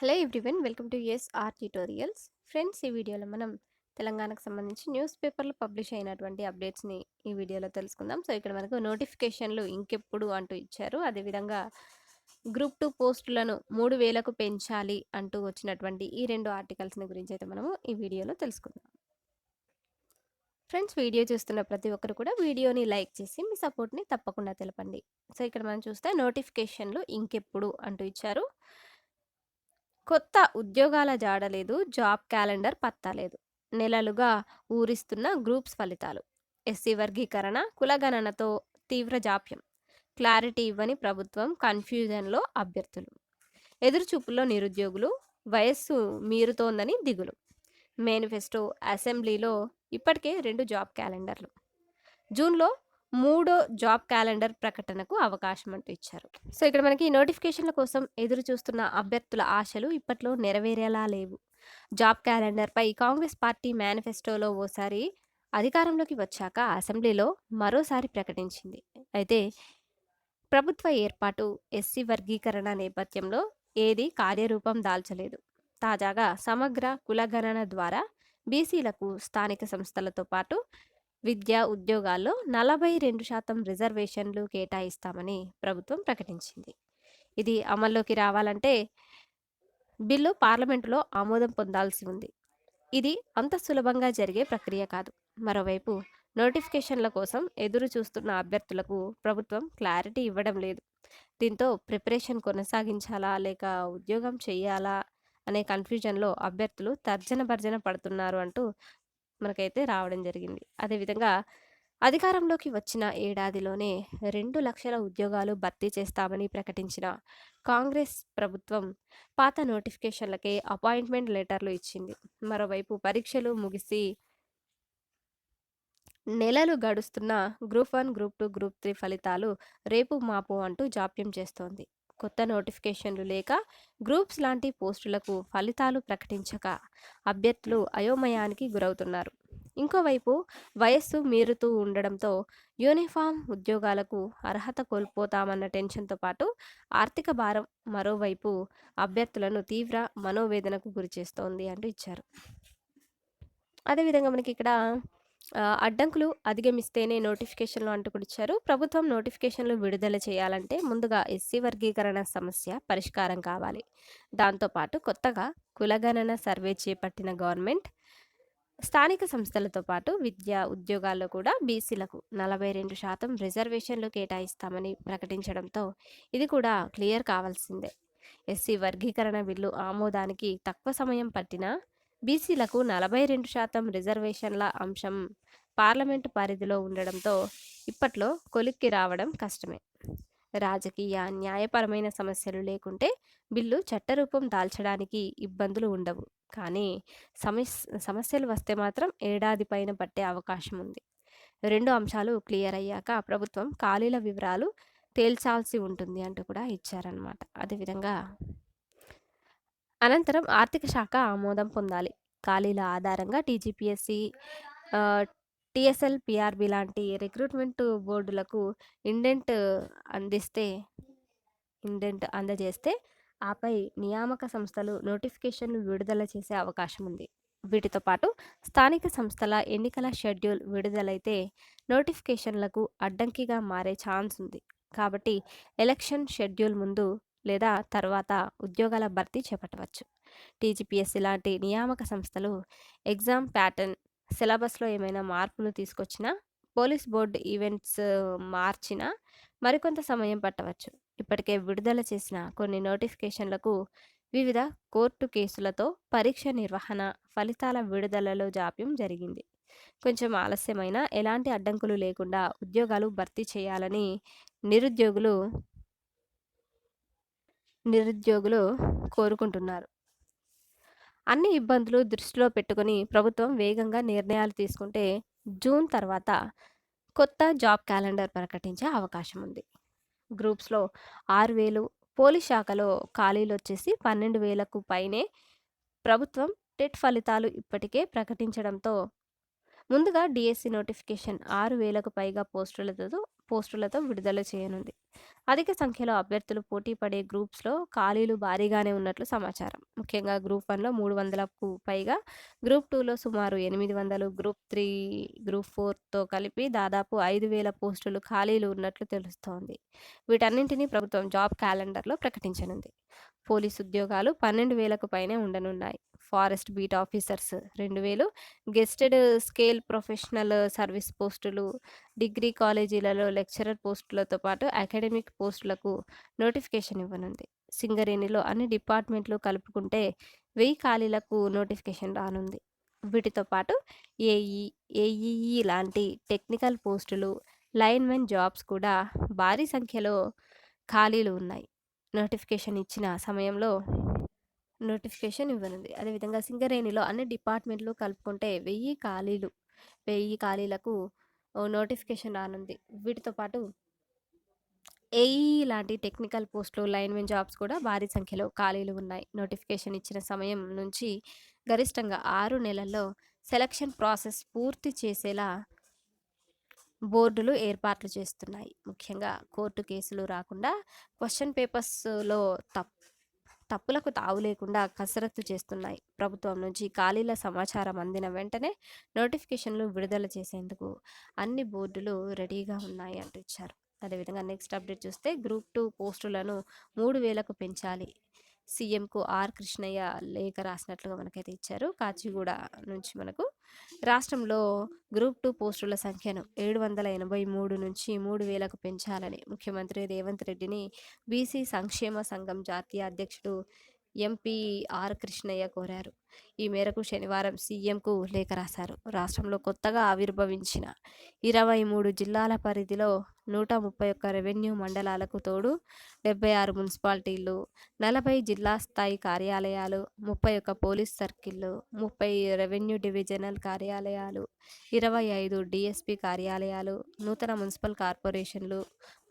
Hello everyone welcome to S R tutorials. Friends ఈ వీడియోలో మనం తెలంగాణకు సంబంధించి న్యూస్ పేపర్లో పబ్లిష్ అయినటువంటి అప్డేట్స్ని ఈ వీడియోలో తెలుసుకుందాం. సో ఇక్కడ మనకు నోటిఫికేషన్లు ఇంకెప్పుడు అంటూ ఇచ్చారు. అదేవిధంగా గ్రూప్ టూ పోస్టులను మూడు వేలకు పెంచాలి అంటూ వచ్చినటువంటి ఈ రెండు ఆర్టికల్స్ని గురించి అయితే మనము ఈ వీడియోలో తెలుసుకుందాం. ఫ్రెండ్స్ వీడియో చూస్తున్న ప్రతి ఒక్కరు కూడా వీడియోని లైక్ చేసి మీ సపోర్ట్ని తప్పకుండా తెలపండి. సో ఇక్కడ మనం చూస్తే నోటిఫికేషన్లు ఇంకెప్పుడు అంటూ ఇచ్చారు. కొత్త ఉద్యోగాల జాడలేదు జాబ్ క్యాలెండర్ పత్తాలేదు నెలలుగా ఊరిస్తున్న గ్రూప్స్ ఫలితాలు. ఎస్సీ వర్గీకరణ కులగణనతో తీవ్ర జాప్యం. క్లారిటీ ఇవ్వని ప్రభుత్వం కన్ఫ్యూజన్లో అభ్యర్థులు. ఎదురుచూపుల్లో నిరుద్యోగులు వయస్సు మీరుతోందని దిగులు. మేనిఫెస్టో అసెంబ్లీలో ఇప్పటికే రెండు జాబ్ క్యాలెండర్లు. జూన్లో మూడో జాబ్ క్యాలెండర్ ప్రకటనకు అవకాశం అంటూ ఇచ్చారు. సో ఇక్కడ మనకి నోటిఫికేషన్ల కోసం ఎదురు చూస్తున్న అభ్యర్థుల ఆశలు ఇప్పట్లో నెరవేరేలా లేవు. జాబ్ క్యాలెండర్పై కాంగ్రెస్ పార్టీ మేనిఫెస్టోలో ఓసారి అధికారంలోకి వచ్చాక అసెంబ్లీలో మరోసారి ప్రకటించింది. అయితే ప్రభుత్వ ఏర్పాటు ఎస్సీ వర్గీకరణ నేపథ్యంలో ఏది కార్యరూపం దాల్చలేదు. తాజాగా సమగ్ర కులగణన ద్వారా బీసీలకు స్థానిక సంస్థలతో పాటు విద్యా ఉద్యోగాల్లో నలభై రెండు శాతం రిజర్వేషన్లు కేటాయిస్తామని ప్రభుత్వం ప్రకటించింది. ఇది అమల్లోకి రావాలంటే బిల్లు పార్లమెంటులో ఆమోదం పొందాల్సి ఉంది. ఇది అంత సులభంగా జరిగే ప్రక్రియ కాదు. మరోవైపు నోటిఫికేషన్ల కోసం ఎదురు చూస్తున్న అభ్యర్థులకు ప్రభుత్వం క్లారిటీ ఇవ్వడం లేదు. దీంతో ప్రిపరేషన్ కొనసాగించాలా లేక ఉద్యోగం చేయాలా అనే కన్ఫ్యూజన్లో అభ్యర్థులు తర్జన భర్జన పడుతున్నారు అంటూ మనకైతే రావడం జరిగింది. అదేవిధంగా అధికారంలోకి వచ్చిన ఏడాదిలోనే రెండు లక్షల ఉద్యోగాలు భర్తీ చేస్తామని ప్రకటించిన కాంగ్రెస్ ప్రభుత్వం పాత నోటిఫికేషన్లకే అపాయింట్మెంట్ లెటర్లు ఇచ్చింది. మరోవైపు పరీక్షలు ముగిసి నెలలు గడుస్తున్న group one group two group three ఫలితాలు రేపు మాపు అంటూ జాప్యం చేస్తోంది. కొత్త నోటిఫికేషన్లు లేక గ్రూప్స్ లాంటి పోస్టులకు ఫలితాలు ప్రకటించక అభ్యర్థులు అయోమయానికి గురవుతున్నారు. ఇంకోవైపు వయస్సు మీరుతూ ఉండడంతో యూనిఫామ్ ఉద్యోగాలకు అర్హత కోల్పోతామన్న టెన్షన్తో పాటు ఆర్థిక భారం మరోవైపు అభ్యర్థులను తీవ్ర మనోవేదనకు గురి చేస్తోంది అంటూ ఇచ్చారు. అదేవిధంగా మనకి ఇక్కడ అడ్డంకులు అధిగమిస్తేనే నోటిఫికేషన్లు అంటూ ఇచ్చారు ప్రభుత్వం నోటిఫికేషన్లు విడుదల చేయాలంటే ముందుగా ఎస్సీ వర్గీకరణ సమస్య పరిష్కారం కావాలి. దాంతోపాటు కొత్తగా కులగణన సర్వే చేపట్టిన గవర్నమెంట్ స్థానిక సంస్థలతో పాటు విద్యా ఉద్యోగాల్లో కూడా బీసీలకు నలభై రెండు శాతం రిజర్వేషన్లు కేటాయిస్తామని ప్రకటించడంతో ఇది కూడా క్లియర్ కావాల్సిందే. ఎస్సీ వర్గీకరణ బిల్లు ఆమోదానికి తక్కువ సమయం పట్టినా బీసీలకు నలభై రెండు శాతం రిజర్వేషన్ల అంశం పార్లమెంటు పరిధిలో ఉండడంతో ఇప్పట్లో కొలిక్కి రావడం కష్టమే. రాజకీయ న్యాయపరమైన సమస్యలు లేకుంటే బిల్లు చట్టరూపం దాల్చడానికి ఇబ్బందులు ఉండవు. కానీ సమస్ సమస్యలు వస్తే మాత్రం ఏడాది పైన పట్టే అవకాశం ఉంది. రెండు అంశాలు క్లియర్ అయ్యాక ప్రభుత్వం ఖాళీల వివరాలు తేల్చాల్సి ఉంటుంది అంటూ కూడా ఇచ్చారనమాట అదేవిధంగా అనంతరం ఆర్థిక శాఖ ఆమోదం పొందాలి. ఖాళీల ఆధారంగా టీజీపీఎస్సి టిఎస్ఎల్ పిఆర్బి లాంటి రిక్రూట్మెంట్ బోర్డులకు ఇండెంట్ అందిస్తే ఇండెంట్ అందజేస్తే ఆపై నియామక సంస్థలు నోటిఫికేషన్లు విడుదల చేసే అవకాశం ఉంది. వీటితో పాటు స్థానిక సంస్థల ఎన్నికల షెడ్యూల్ విడుదలైతే నోటిఫికేషన్లకు అడ్డంకిగా మారే ఛాన్స్ ఉంది. కాబట్టి ఎలక్షన్ షెడ్యూల్ ముందు లేదా తర్వాత ఉద్యోగాల భర్తీ చేపట్టవచ్చు. టీజీపీఎస్సీ లాంటి నియామక సంస్థలు ఎగ్జామ్ ప్యాటర్న్ సిలబస్లో ఏమైనా మార్పులు తీసుకొచ్చినా పోలీస్ బోర్డు ఈవెంట్స్ మార్చినా మరికొంత సమయం పట్టవచ్చు. ఇప్పటికే విడుదల చేసిన కొన్ని నోటిఫికేషన్లకు వివిధ కోర్టు కేసులతో పరీక్ష నిర్వహణ ఫలితాల విడుదలలో జాప్యం జరిగింది. కొంచెం ఆలస్యమైన ఎలాంటి అడ్డంకులు లేకుండా ఉద్యోగాలు భర్తీ చేయాలని నిరుద్యోగులు నిరుద్యోగులు కోరుకుంటున్నారు. అన్ని ఇబ్బందులు దృష్టిలో పెట్టుకుని ప్రభుత్వం వేగంగా నిర్ణయాలు తీసుకుంటే జూన్ తర్వాత కొత్త జాబ్ క్యాలెండర్ ప్రకటించే అవకాశం ఉంది. గ్రూప్స్లో ఆరు వేలు పోలీస్ శాఖలో ఖాళీలు వచ్చేసి పన్నెండు వేలకు పైనే ప్రభుత్వం టెట్ ఫలితాలు ఇప్పటికే ప్రకటించడంతో ముందుగా డిఎస్సి నోటిఫికేషన్ ఆరు వేలకు పైగా పోస్టులతో పోస్టులతో విడుదల చేయనుంది. అధిక సంఖ్యలో అభ్యర్థులు పోటీ పడే గ్రూప్స్లో ఖాళీలు భారీగానే ఉన్నట్లు సమాచారం. ముఖ్యంగా గ్రూప్ వన్లో మూడు వందలకు పైగా గ్రూప్ టూలో సుమారు ఎనిమిది వందలు గ్రూప్ త్రీ గ్రూప్ ఫోర్తో కలిపి దాదాపు ఐదు వేల పోస్టులు ఖాళీలు ఉన్నట్లు తెలుస్తోంది. వీటన్నింటినీ ప్రభుత్వం జాబ్ క్యాలెండర్లో ప్రకటించనుంది. పోలీస్ ఉద్యోగాలు పన్నెండు వేలకు పైనే ఉండనున్నాయి. ఫారెస్ట్ బీట్ ఆఫీసర్స్ రెండు వేలు. గెస్టెడ్ స్కేల్ ప్రొఫెషనల్ సర్వీస్ పోస్టులు డిగ్రీ కాలేజీలలో లెక్చరర్ పోస్టులతో పాటు అకాడమిక్ పోస్టులకు నోటిఫికేషన్ ఇవ్వనుంది. సింగరేణిలో అన్ని డిపార్ట్మెంట్లు కలుపుకుంటే వెయ్యి ఖాళీలకు నోటిఫికేషన్ రానుంది. వీటితో పాటు ఏఈ ఏఈఈ లాంటి టెక్నికల్ పోస్టులు లైన్మెన్ జాబ్స్ కూడా భారీ సంఖ్యలో ఖాళీలు ఉన్నాయి. నోటిఫికేషన్ ఇచ్చిన సమయంలో నోటిఫికేషన్ ఇవ్వనుంది. అదేవిధంగా సింగరేణిలో అన్ని డిపార్ట్మెంట్లు కలుపుకుంటే వెయ్యి ఖాళీలు వెయ్యి ఖాళీలకు నోటిఫికేషన్ రానుంది. వీటితో పాటు ఏఈ లాంటి టెక్నికల్ పోస్టులు లైన్మెన్ జాబ్స్ కూడా భారీ సంఖ్యలో ఖాళీలు ఉన్నాయి. నోటిఫికేషన్ ఇచ్చిన సమయం నుంచి గరిష్టంగా ఆరు నెలల్లో సెలక్షన్ ప్రాసెస్ పూర్తి చేసేలా బోర్డులు ఏర్పాట్లు చేస్తున్నాయి. ముఖ్యంగా కోర్టు కేసులు రాకుండా క్వశ్చన్ పేపర్స్లో తప్పు తప్పులకు తావు లేకుండా కసరత్తు చేస్తున్నాయి. ప్రభుత్వం నుంచి ఖాళీల సమాచారం అందిన వెంటనే నోటిఫికేషన్లు విడుదల చేసేందుకు అన్ని బోర్డులు రెడీగా ఉన్నాయి అంటూ ఇచ్చారు. అదేవిధంగా నెక్స్ట్ అప్డేట్ చూస్తే గ్రూప్ టూ పోస్టులను మూడు వేలకు పెంచాలి. సీఎంకు ఆర్ కృష్ణయ్య లేఖ రాసినట్లుగా మనకైతే ఇచ్చారు. కాచిగూడ నుంచి మనకు రాష్ట్రంలో గ్రూప్ టూ పోస్టుల సంఖ్యను ఏడు వందల ఎనభై మూడు నుంచి మూడు వేలకు పెంచాలని ముఖ్యమంత్రి రేవంత్ రెడ్డిని బీసీ సంక్షేమ సంఘం జాతీయ అధ్యక్షుడు ఎంపీ ఆర్ కృష్ణయ్య కోరారు. ఈ మేరకు శనివారం సీఎంకు లేఖ రాశారు. రాష్ట్రంలో కొత్తగా ఆవిర్భవించిన ఇరవై మూడు జిల్లాల పరిధిలో నూట ముప్పై ఒక్క రెవెన్యూ మండలాలకు తోడు డెబ్బై ఆరు మున్సిపాలిటీలు నలభై జిల్లా స్థాయి కార్యాలయాలు ముప్పై ఒక్క పోలీస్ సర్కిళ్ళు ముప్పై రెవెన్యూ డివిజనల్ కార్యాలయాలు ఇరవై ఐదు డిఎస్పి కార్యాలయాలు నూతన మున్సిపల్ కార్పొరేషన్లు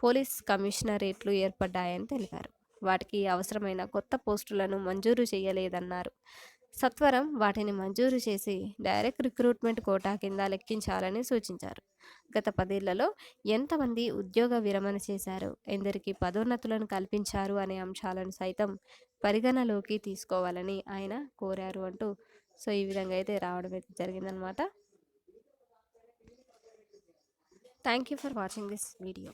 పోలీస్ కమిషనరేట్లు ఏర్పడ్డాయని తెలిపారు. వాటికి అవసరమైన కొత్త పోస్టులను మంజూరు చేయలేదన్నారు. సత్వరం వాటిని మంజూరు చేసి డైరెక్ట్ రిక్రూట్మెంట్ కోటా కింద లెక్కించాలని సూచించారు. గత పదేళ్ళలో ఎంతమంది ఉద్యోగ విరమణ చేశారు? ఎందరికి పదోన్నతులను కల్పించారు అనే అంశాలను సైతం పరిగణలోకి తీసుకోవాలని ఆయన కోరారు అంటూ సో ఈ విధంగా అయితే రావడం అయితే జరిగిందనమాట thank you for watching this video.